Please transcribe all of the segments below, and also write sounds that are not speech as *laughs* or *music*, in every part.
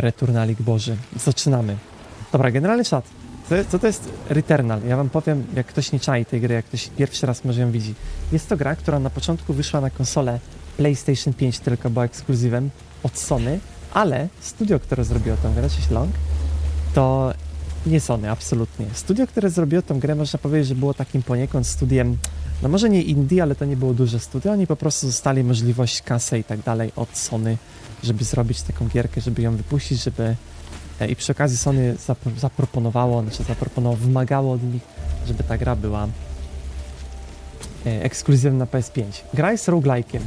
Returnalik Boży. Zaczynamy. Dobra, generalny czat. Co, to jest Returnal? Ja wam powiem, jak ktoś nie czai tej gry, jak ktoś pierwszy raz może ją widzi. Jest to gra, która na początku wyszła na konsolę PlayStation 5, tylko była ekskluzywem od Sony, ale studio, które zrobiło tę grę, czyli Long, to nie Sony, absolutnie. Studio, które zrobiło tę grę, można powiedzieć, że było takim poniekąd studiem, no może nie indie, ale to nie było duże studio, oni po prostu zostali możliwość, kasę i tak dalej od Sony, żeby zrobić taką gierkę, żeby ją wypuścić, żeby e, i przy okazji Sony zapro- zaproponowało, znaczy zaproponowało, wymagało od nich, żeby ta gra była e, ekskluzywna na PS5. Gra jest roguelike'iem.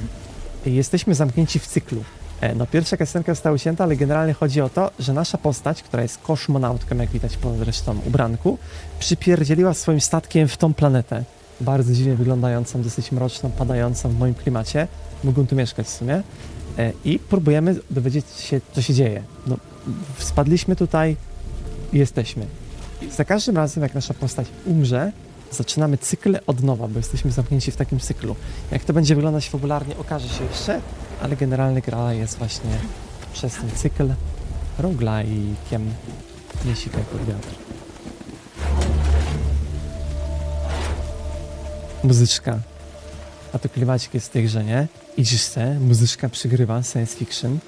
Jesteśmy zamknięci w cyklu. E, No pierwsza kasenka została ucięta, ale generalnie chodzi o to, że nasza postać, która jest koszmonautką, jak widać po zresztą ubranku, przypierdzieliła swoim statkiem w tą planetę. Bardzo dziwnie wyglądającą, dosyć mroczną, padającą w moim klimacie. Mógłbym tu mieszkać w sumie. E, I próbujemy dowiedzieć się, co się dzieje. No, spadliśmy tutaj jesteśmy. Za każdym razem, jak nasza postać umrze, zaczynamy cykl od nowa, bo jesteśmy zamknięci w takim cyklu. Jak to będzie wyglądać fabularnie, okaże się jeszcze, ale generalnie gra jest właśnie przez ten cykl roguelike'iem. Nie sikaj pod wiatr. Muzyczka. A to klimacik jest w tej grze, nie? Idziesz se, muzyczka przygrywa, science fiction.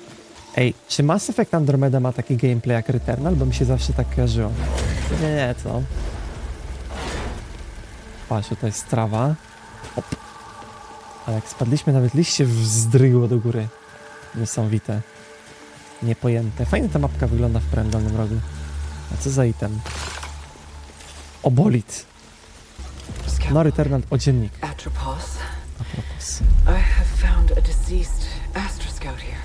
Ej, czy Mass Effect Andromeda ma taki gameplay jak Returnal? Bo mi się zawsze tak kojarzyło. Nie, nie, co? Patrz, tutaj jest trawa. Op. Ale jak spadliśmy, nawet liście wzdrygło do góry. Niesamowite. Niepojęte. Fajnie ta mapka wygląda w prawym dolnym rogu. A co za item? Obolit. No, Returnal o dziennik. Atropos. I have found a deceased Astra Scout here.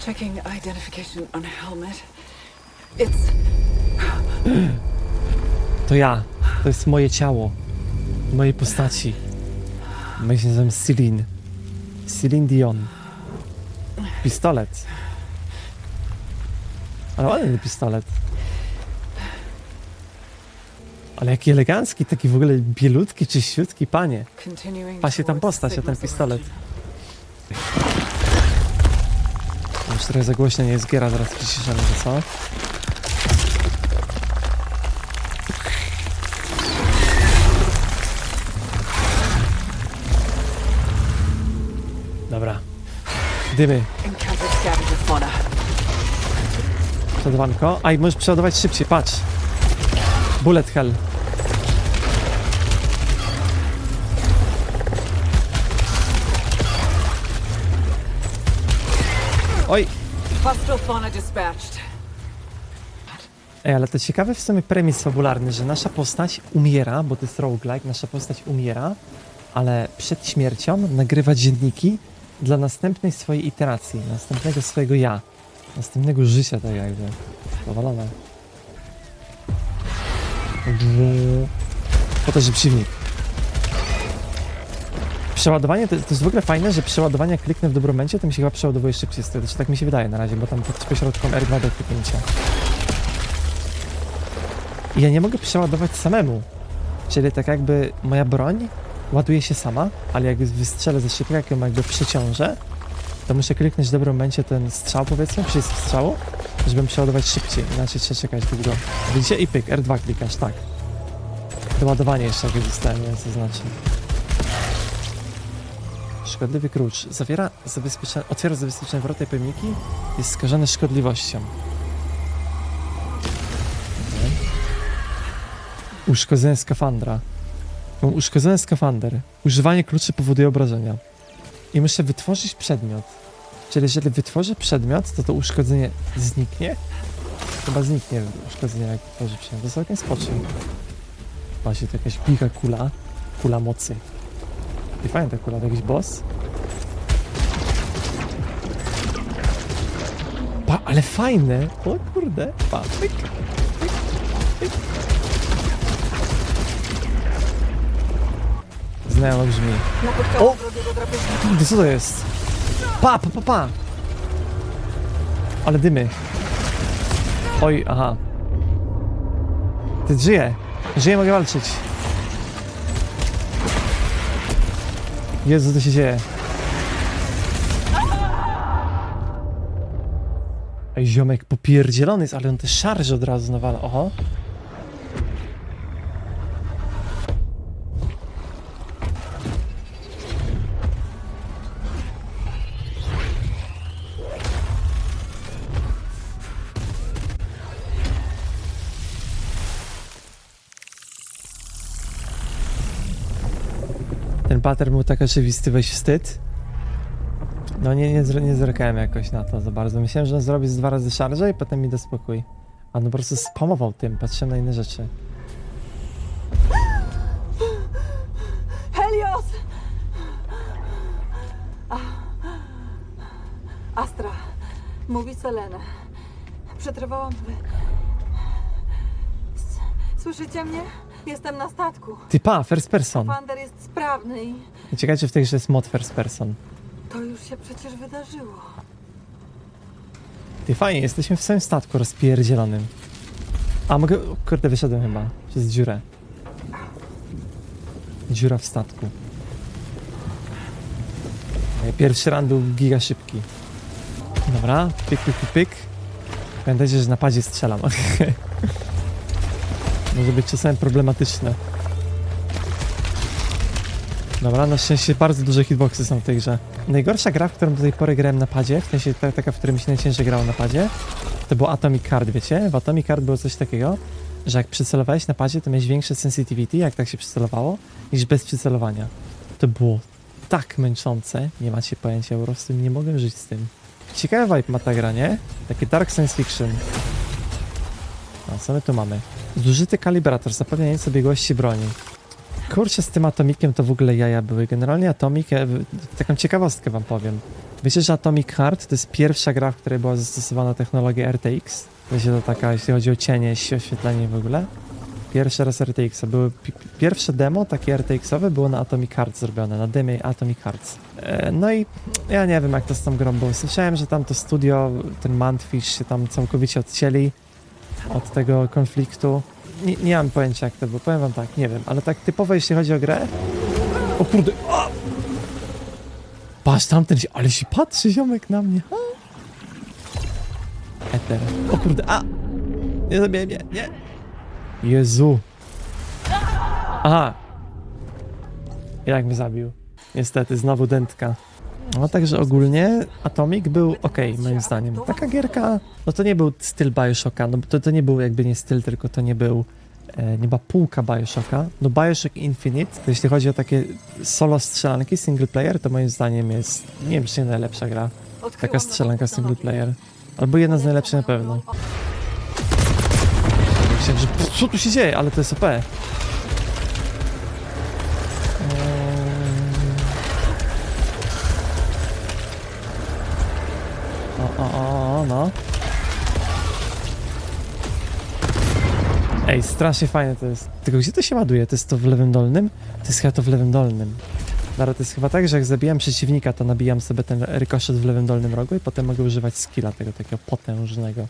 Checking identification on helmet. It's *clears throat* To ja. To jest moje ciało. Mojej postaci. My się nazywam Celine. Celine Dion. Pistolet. Ale ładny pistolet. Ale jaki elegancki, taki w ogóle bielutki, czyściutki, panie. Pasie tam postać, a ten pistolet. Już trochę za głośno nie jest giera, zaraz przyciszamy to, co? Dobra. Dymy. Przeładowanko. Aj, możesz przeładować szybciej, patrz. Bullet hell. Oj. Ej, ale to ciekawy w sumie premis fabularny, że nasza postać umiera, bo to jest roguelike, nasza postać umiera, ale przed śmiercią nagrywa dzienniki dla następnej swojej iteracji, następnego swojego ja, następnego życia tak jakby. Powalone. Po to, że przeciwnik. Przeładowanie, to, to jest w ogóle fajne, że przeładowanie jak kliknę w dobrym momencie, to mi się chyba przeładowuje szybciej, znaczy tak mi się wydaje na razie, bo tam pod pośrodką R2 do kliknięcia. I ja nie mogę przeładować samemu. Czyli tak jakby moja broń ładuje się sama, ale jak wystrzelę za szybko, jak ją jakby przeciążę, to muszę kliknąć w dobrym momencie ten strzał powiedzmy, przycisk strzału, żeby przeładować szybciej, inaczej trzeba czekać długo. Widzicie? I pyk, R2 klikasz, tak. Doładowanie jeszcze jakieś dostałem, nie wiem co znaczy. Szkodliwy klucz. Zawiera otwiera zabezpieczone wrota i pojemniki, jest skażony szkodliwością. Uszkodzenie skafandra. Mam uszkodzony skafander. Używanie kluczy powoduje obrażenia. I muszę wytworzyć przedmiot. Czyli jeżeli wytworzę przedmiot, to to uszkodzenie zniknie? Chyba zniknie uszkodzenie, jak wytworzę przedmiot. To jest całkiem spoczyn. Właśnie to jakaś giga kula. Kula mocy. Ta kula, to jakiś boss? Pa, ale fajne! O kurde! Pa, pyk. Znajomo brzmi. Drapieżnika. Kurde, co to jest? Pa, pa, pa, pa! Ale dymy. Oj, aha. Ty żyje. Żyje, mogę walczyć. Jezu, co się dzieje? Ej, ziomek popierdzielony jest, ale on te szarże od razu nawala. Oho. Ten pattern był tak oczywisty, weź wstyd. No nie, nie, nie zerkałem jakoś na to za bardzo. Myślałem, że on zrobi z dwa razy szarże i potem mi da spokój. A no po prostu spamował tym, patrzyłem na inne rzeczy. Helios! Astra, mówi Selene. Przetrwałam. Słyszycie mnie? Jestem na statku. Typa, first person. Wander jest sprawny i Ciekawe, czy w tej grze jest mod first person. to już się przecież wydarzyło. Ty fajnie, jesteśmy w samym statku rozpierdzielonym. A mogę... o, Kurde, wyszedłem chyba. Przez dziurę. Dziura w statku. Ej, Pierwszy run był giga szybki. Dobra, pyk, pyk, pyk, pyk. Pamiętajcie, że na padzie strzelam. *laughs* Może być czasem problematyczne. Dobra, na szczęście bardzo duże hitboxy są w tej grze. Najgorsza gra, w którą do tej pory grałem na padzie, w sensie ta, taka, w której mi się najciężej grało na padzie, to było Atomic Card, wiecie? W Atomic Card było coś takiego, że jak przycelowałeś na padzie, to miałeś większe sensitivity, jak tak się przycelowało, niż bez przycelowania. To było tak męczące, nie macie pojęcia, po prostu nie mogłem żyć z tym. Ciekawy vibe ma ta gra, nie? Takie dark science fiction. A co my tu mamy? Zużyty kalibrator, zapewnianie sobie biegłości broni. Kurczę, z tym Atomikiem to w ogóle jaja były. Generalnie Atomic, e, taką ciekawostkę wam powiem. Wiecie, że Atomic Heart to jest pierwsza gra, w której była zastosowana technologia RTX? Wiecie, to taka, jeśli chodzi o cienie, oświetlenie w ogóle. Pierwszy raz RTX-a. Były pi- pi- pierwsze demo takie RTX-owe było na Atomic Heart zrobione, na demie Atomic Hearts. E, no i ja nie wiem, jak to z tą grą było. Słyszałem, że tam to studio, ten Mantfish się tam całkowicie odcięli od tego konfliktu. Nie, nie mam pojęcia jak to było, powiem wam tak, nie wiem, ale tak typowo jeśli chodzi o grę. O kurde, a! Patrz tamten się, ale się patrzy ziomek na mnie. A! Eter. O kurde, a! Nie zabiję mnie, nie! Jezu! Aha! Jak mnie zabił. Niestety, znowu dętka. No także ogólnie Atomic był ok, moim zdaniem. Taka gierka, no to nie był styl Bioshocka, no to, to nie był jakby nie styl, tylko to nie był, e, nie była półka Bioshocka. No Bioshock Infinite, to jeśli chodzi o takie solo strzelanki, single player, to moim zdaniem jest, nie wiem czy nie najlepsza gra, taka strzelanka single player. Albo jedna z najlepszych na pewno. Myślałem, że co tu się dzieje, ale to jest OP. Ej, strasznie fajne to jest. Tylko gdzie to się ładuje? To jest to w lewym dolnym? To jest chyba to w lewym dolnym. Dobra, to jest chyba tak, że jak zabijam przeciwnika, to nabijam sobie ten rykoszet w lewym dolnym rogu i potem mogę używać skilla tego takiego potężnego.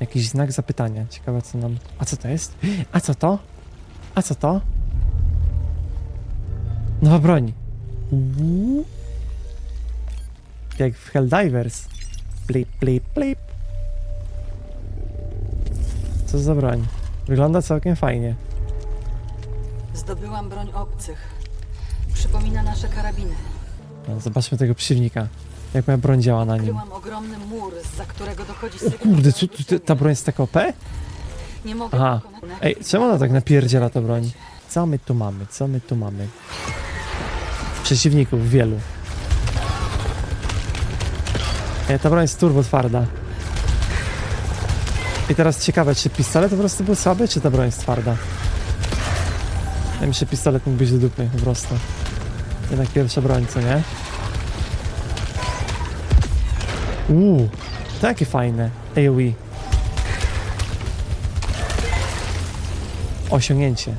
Jakiś znak zapytania. Ciekawe co nam... A co to jest? A co to? A co to? Nowa broń. Jak w Helldivers. Blip, blip, blip. Co za broń? Wygląda całkiem fajnie. Zdobyłam broń obcych. Przypomina nasze karabiny. No, zobaczmy tego przeciwnika. Jak moja broń działa na nim. Kryłam ogromny mur, za którego dochodzi O sygnał kurde, co, tu- ta broń jest taka OP? Nie mogę Aha. pokonać- Ej, czemu ona tak napierdziela ta broń? Co my tu mamy? Co my tu mamy? Przeciwników wielu. Ej, ta broń jest turbo twarda. I teraz ciekawe, czy pistolet po prostu był słaby, czy ta broń jest twarda? Ja myślę, że pistolet mógł być do dupy po prostu. Jednak pierwsza broń, co nie? Uuu, takie fajne. AoE. Osiągnięcie.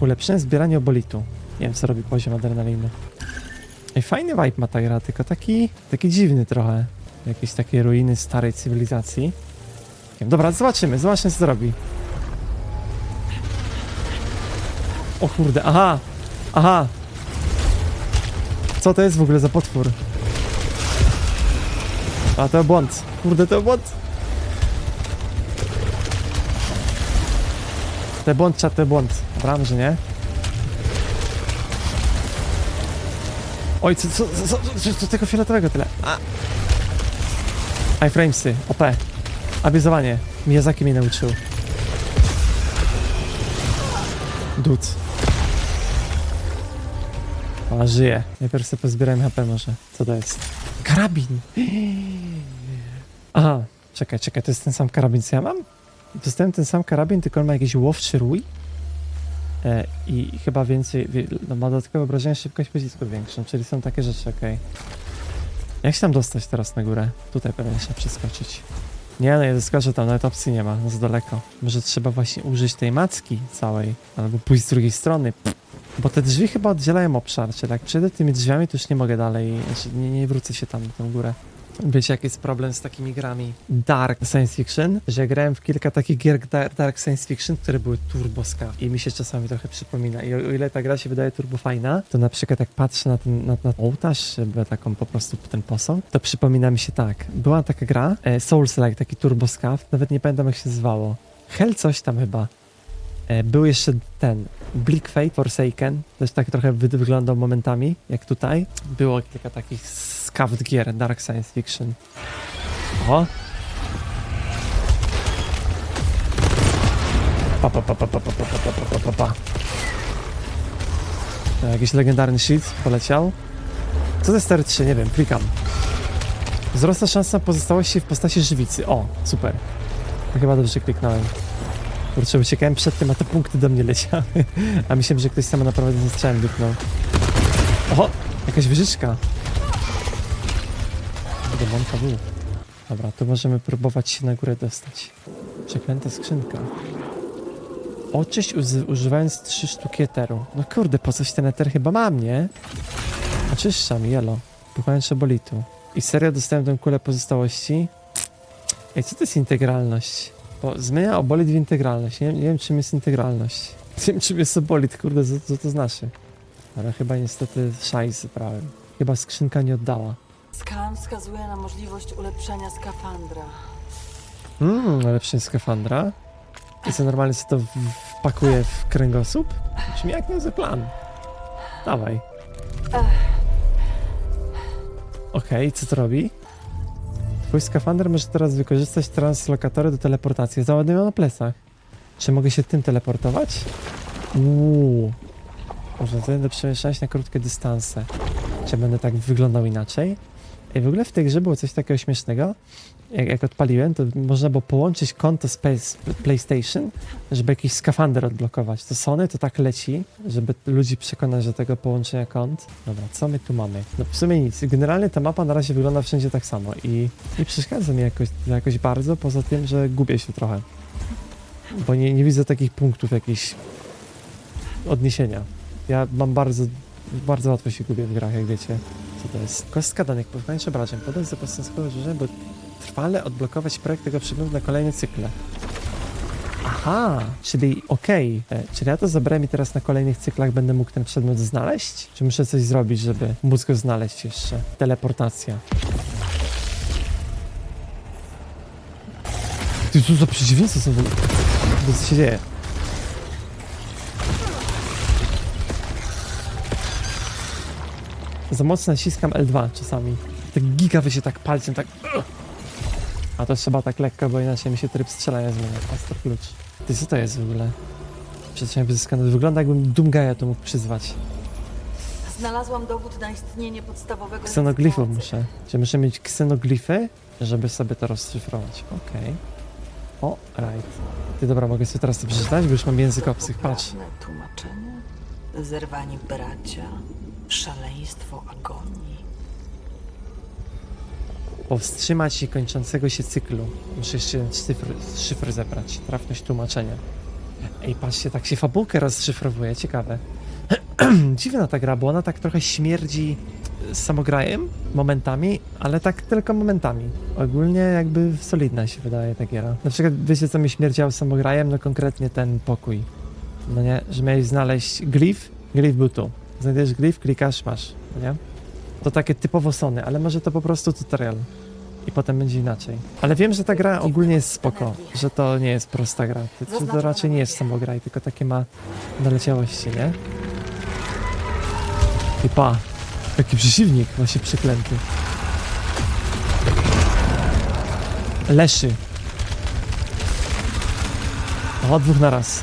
Ulepszone zbieranie obolitu. Nie wiem, co robi poziom adrenaliny. I fajny vibe ma ta gra, tylko taki, taki dziwny trochę. Jakieś takie ruiny starej cywilizacji. Dobra, zobaczymy, zobaczymy co zrobi. O kurde, aha! Aha! Co to jest w ogóle za potwór? A to błąd. Kurde, to błąd. To błąd, czat, to błąd. Dobra, może nie? Oj, co, co, co, co, co, tego fioletowego tyle? A. iframesy, OP. Abizowanie. Miyazaki mnie nauczył. Dud. A, żyje. Najpierw sobie pozbierałem HP może. Co to jest? Karabin! Aha, czekaj, czekaj, to jest ten sam karabin, co ja mam? Dostałem ten sam karabin, tylko on ma jakiś łowczy rój. E, I chyba więcej, no ma dodatkowe obrażenia, szybkość pocisku większą, czyli są takie rzeczy, okej. Jak się tam dostać teraz na górę? Tutaj pewnie trzeba przeskoczyć. Nie, no ja zeskoczę tam, nawet opcji nie ma, no za daleko. Może trzeba właśnie użyć tej macki całej, albo pójść z drugiej strony. Bo te drzwi chyba oddzielają obszar, czyli jak przejdę tymi drzwiami, to już nie mogę dalej, znaczy nie, nie wrócę się tam na tę górę. Wiecie, jaki jest problem z takimi grami dark science fiction? Że grałem w kilka takich gier dar- dark science fiction, które były turboska i mi się czasami trochę przypomina. I o, o ile ta gra się wydaje turbo fajna, to na przykład jak patrzę na ten na, na ołtarz, taką po prostu ten posąg, to przypomina mi się tak. Była taka gra, e, Souls-like, taki turboskaw, nawet nie pamiętam jak się nazywało. Hell coś tam chyba. E, Był jeszcze ten Bleak Fate Forsaken, też tak trochę wy wyglądał momentami, jak tutaj. Było kilka takich scaft gier, dark science fiction. O! Pa, pa, pa, pa, pa, pa, pa, pa, pa, pa, pa, pa. E, Jakiś legendarny shit poleciał. Co to jest TR3? Nie wiem, klikam. Wzrasta szansa pozostałości w postaci żywicy. O, super. To chyba dobrze kliknąłem. Kurczę, uciekałem przed tym, a te punkty do mnie leciały. A myślałem, że ktoś samo naprawdę ze strzałem dupnął. Oho, jakaś wyżyczka. Demonka był. Dobra, to możemy próbować się na górę dostać. Przeklęta skrzynka. Oczyść używając trzy sztuki eteru. No kurde, po coś ten eter chyba mam, nie? Oczyszczam, jelo. Pływając obolitu. I serio dostałem tę kulę pozostałości? Ej, co to jest integralność? Bo zmienia obolit w integralność. Nie, nie wiem, czym jest integralność. *laughs* Nie wiem, czym jest obolit, kurde, co, co to znaczy. Ale chyba niestety szajs brałem. Chyba skrzynka nie oddała. Skan wskazuje na możliwość ulepszenia skafandra. Mmm, lepszy skafandra. I co normalnie sobie to wpakuje w kręgosłup? Brzmi jak niezły plan. Dawaj. Okej, co to robi? Twój skafander może teraz wykorzystać translokatory do teleportacji. Załadują na plecach. Czy mogę się tym teleportować? Uuu. Można przemieszczania się na krótkie dystanse. Czy będę tak wyglądał inaczej? I w ogóle w tej grze było coś takiego śmiesznego. Jak, jak odpaliłem, to można było połączyć konto z PlayStation, żeby jakiś skafander odblokować. To Sony to tak leci, żeby ludzi przekonać do tego połączenia kont. Dobra, co my tu mamy? No w sumie nic. Generalnie ta mapa na razie wygląda wszędzie tak samo i nie przeszkadza mi jakoś, jakoś bardzo, poza tym, że gubię się trochę. Bo nie, nie widzę takich punktów jakichś odniesienia. Ja mam bardzo, bardzo łatwo się gubię w grach, jak wiecie. Co to jest? Kostka danych poznańcze obrażeń. Podać zapас sensowe rzeczy, by trwale odblokować projekt tego przedmiotu na kolejne cykle. Aha, czyli okej. E, Czyli ja to zabrałem i teraz na kolejnych cyklach będę mógł ten przedmiot znaleźć? Czy muszę coś zrobić, żeby móc go znaleźć jeszcze? Teleportacja. Ty, co za przeciwieństwo są w ogóle? Co się dzieje? Za mocno naciskam L2 czasami. Tak giga się tak palcem, tak... A to trzeba tak lekko, bo inaczej mi się tryb strzelania zmienia. Master klucz. Ty, co to jest w ogóle? Przedsięwziąłem wyzyskany. Wygląda jakbym Doomgaja tu mógł przyzwać. Znalazłam dowód na istnienie podstawowego Ksenoglifów muszę. Czy muszę mieć ksenoglify, żeby sobie to rozszyfrować. Okej. O, right. Ty, dobra, mogę sobie teraz to przeczytać, bo już mam język obcych. Patrz. Zerwani bracia, szaleństwo agonii. Powstrzymać się kończącego się cyklu. Muszę jeszcze szyfr, szyfr zebrać. Trafność tłumaczenia. Ej, patrzcie, tak się fabułkę rozszyfrowuje. Ciekawe. *clears throat* Dziwna ta gra, bo ona tak trochę śmierdzi samograjem momentami, ale tak tylko momentami. Ogólnie jakby solidna się wydaje ta giera. Na przykład wiecie co mi śmierdziało samograjem? No konkretnie ten pokój. No nie, że miałeś znaleźć glif, glif był tu. Znajdziesz glif, klikasz, masz, no nie? To takie typowo Sony, ale może to po prostu tutorial. i potem będzie inaczej. Ale wiem, że ta gra ogólnie jest spoko, że to nie jest prosta gra. To, to, to raczej nie jest samograj, tylko takie ma naleciałości, nie? I pa, jaki przeciwnik, właśnie przeklęty. Leszy. O, dwóch na raz.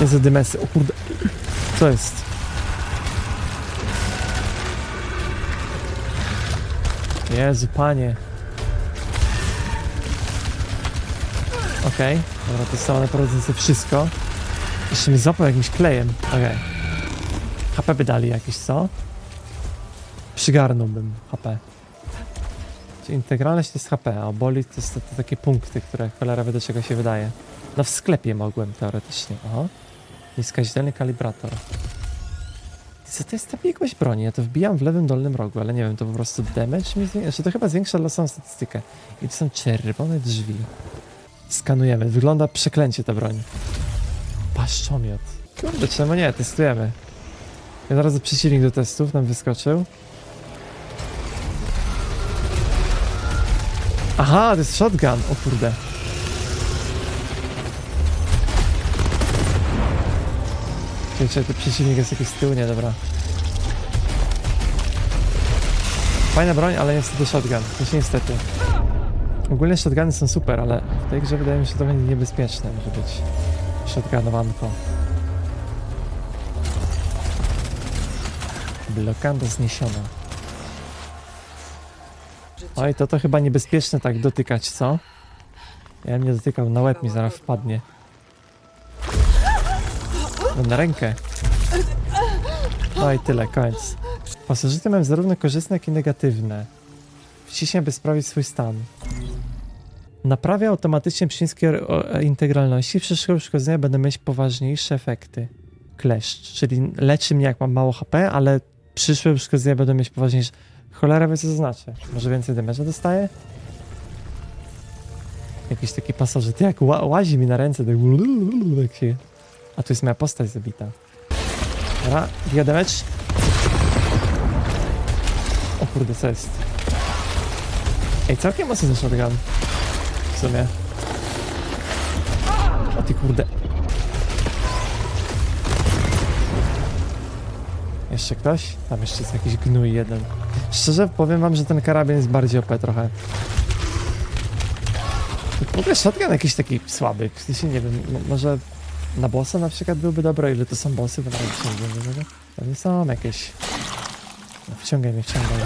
Jezu, dymesy. O kurde. Co jest? Jezu, panie. Okej, dobra, to samo naprawdę sobie wszystko. Jeszcze mi zapał jakimś klejem. Okej. HP by dali jakieś, co? Przygarnąłbym HP. Czyli integralność to jest HP, a boli to to takie punkty, które cholera do czego się wydaje. No w sklepie mogłem teoretycznie, Nieskazitelny kalibrator. Co to jest ta biegłość broni? Ja to wbijam w lewym dolnym rogu, ale nie wiem, to po prostu damage mi zwiększa. Znaczy to chyba zwiększa losową statystykę. I to są czerwone drzwi. Skanujemy. Wygląda przeklęcie ta broń. Paszczomiot. Kurde, czemu nie? Testujemy. Ja zaraz przeciwnik do testów nam wyskoczył. Aha, to jest shotgun. O kurde. Czekaj, ten przeciwnik jest jakiś z tyłu, nie, dobra. Fajna broń, ale niestety shotgun. To się niestety. Ogólnie shotguny są super, ale w tej grze wydaje mi się trochę niebezpieczne może być. Shotgunowanko. Blokada zniesiona. Oj, to to chyba niebezpieczne tak dotykać, co? Ja bym nie dotykał, na łeb mi zaraz wpadnie. Na rękę. No i tyle, koniec. Pasożyty mają zarówno korzystne, jak i negatywne. Wciśnia, by sprawić swój stan. Naprawia automatycznie przyciski integralności. W przyszłego uszkodzenia będą mieć poważniejsze efekty. Kleszcz, czyli leczy mnie jak mam mało HP, ale przyszłe uszkodzenia będą mieć poważniejsze. Cholera wie co to znaczy. Może więcej damage'a dostaje? Jakiś taki pasożyt, jak ła łazi mi na ręce, tak, tak się... A tu jest moja postać zabita. Dobra, damage. O kurde, co jest? Ej, całkiem mocny ten shotgun. W sumie. O ty kurde. Jeszcze ktoś? Tam jeszcze jest jakiś gnój jeden. Szczerze powiem wam, że ten karabin jest bardziej OP trochę. W ogóle shotgun jakiś taki słaby. W sensie nie wiem, mo- może na bossa na przykład byłby dobry, ile to są bossy, bo nawet nie wiem, nie wiem. Pewnie są jakieś. No, wciągaj mnie, wciągaj.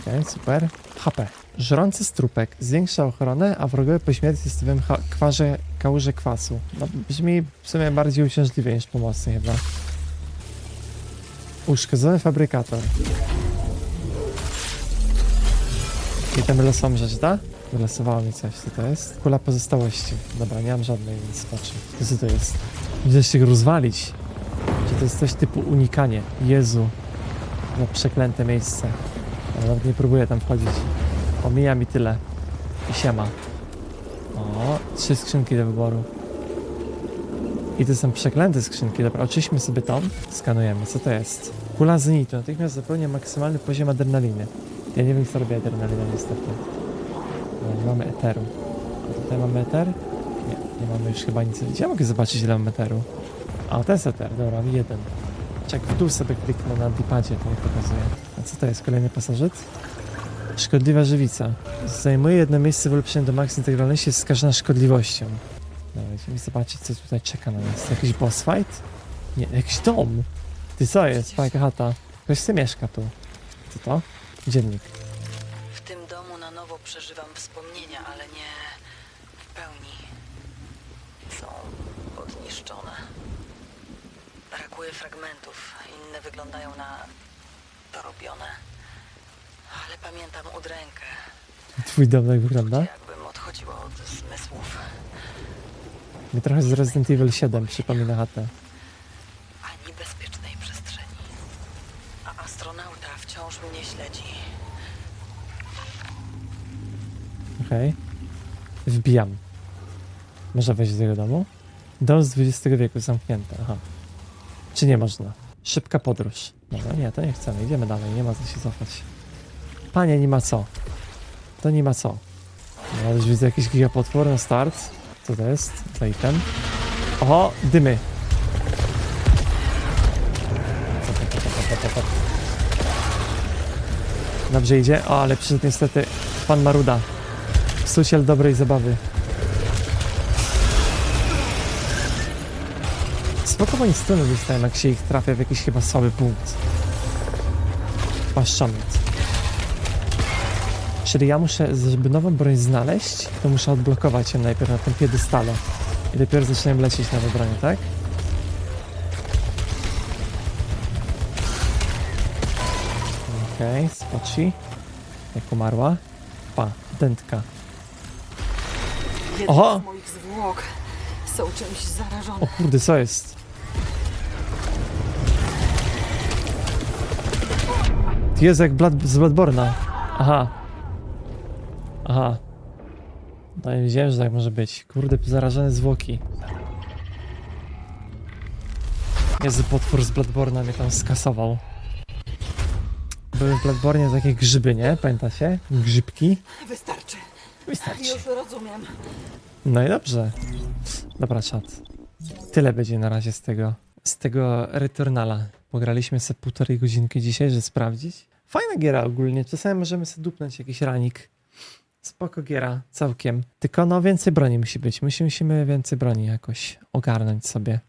Okej, super. HP. Żrący strupek zwiększa ochronę, a wrogowie po śmierci stawiają kwarze, kałuże kwasu. No, brzmi w sumie bardziej uciążliwie niż pomocny chyba. Uszkodzony fabrykator. I tam losową rzecz, da? Wylosowało mi coś, co to jest? Kula pozostałości. Dobra, nie mam żadnej, więc patrzę. Co to jest? Widzę się rozwalić. Czy to jest coś typu unikanie? Jezu. No przeklęte miejsce. Nawet nie próbuję tam wchodzić. Omija mi tyle. I siema. O, trzy skrzynki do wyboru. I to są przeklęte skrzynki. Dobra, oczyśmy sobie tą. Skanujemy. Co to jest? Kula zenitu. Natychmiast zapewnia maksymalny poziom adrenaliny. Ja nie wiem, co robi adrenalina niestety. No, nie mamy eteru. A tutaj mamy eter? Nie, nie mamy już chyba nic. Gdzie ja mogę zobaczyć, ile mam eteru? A, to jest eter. Dobra, jeden. Czek, w dół sobie kliknę na dipadzie, to mi pokazuje. A co to jest? Kolejny pasożyt? Szkodliwa żywica. Zajmuje jedno miejsce w ulepszeniu do maks integralności, jest skażona szkodliwością. Dobra, idziemy zobaczyć, co tutaj czeka na nas. Jakiś boss fight? Nie, jakiś dom. Ty co jest? Fajka chata. Ktoś sobie mieszka tu. Co to? Dziennik. W tym domu na nowo przeżywam wspomnienia, ale nie w pełni. Są odniszczone. Brakuje fragmentów. Inne wyglądają na dorobione. Ale pamiętam udrękę, Twój dom jak wygląda? jakbym odchodziła od zmysłów. Mi trochę z Resident Evil 7 przypomina chatę. Okej. Wbijam. Można wejść do tego domu? Dom z XX wieku zamknięty, aha. Czy nie można? Szybka podróż. Dobra, nie, to nie chcemy. Idziemy dalej, nie ma co się cofać. Panie, nie ma co. To nie ma co. Ja już widzę jakiś gigapotwór na start. Co to jest? To item. Oho, dymy. Dobrze idzie. O, ale przyszedł niestety pan Maruda. Psuciel dobrej zabawy. Spoko, bo oni strony dostają, jak się ich trafia w jakiś chyba słaby punkt. Paszczamiec. Czyli ja muszę, żeby nową broń znaleźć, to muszę odblokować ją najpierw na tym piedestale. I dopiero zaczynają lecieć nowe bronie, tak? Okej, okay, spoci. Jak umarła. Pa, dętka. Jeden Oho! z moich zwłok są czymś zarażone. O kurde, co jest? Jest jak Blood, z Bloodborna. Aha. Aha. No nie wiedziałem, że tak może być. Kurde, zarażone zwłoki. Jezu, potwór z Bloodborna mnie tam skasował. Były w Bloodbornie takie grzyby, nie? Pamiętacie? Grzybki. Wystarczy. Wystarczy. Już rozumiem. No i dobrze. Dobra, czat. Tyle będzie na razie z tego, z tego Returnala. Pograliśmy sobie półtorej godzinki dzisiaj, żeby sprawdzić. Fajna giera ogólnie. Czasami możemy sobie dupnąć jakiś ranik. Spoko giera, całkiem. Tylko no więcej broni musi być. Musi- Musimy więcej broni jakoś ogarnąć sobie.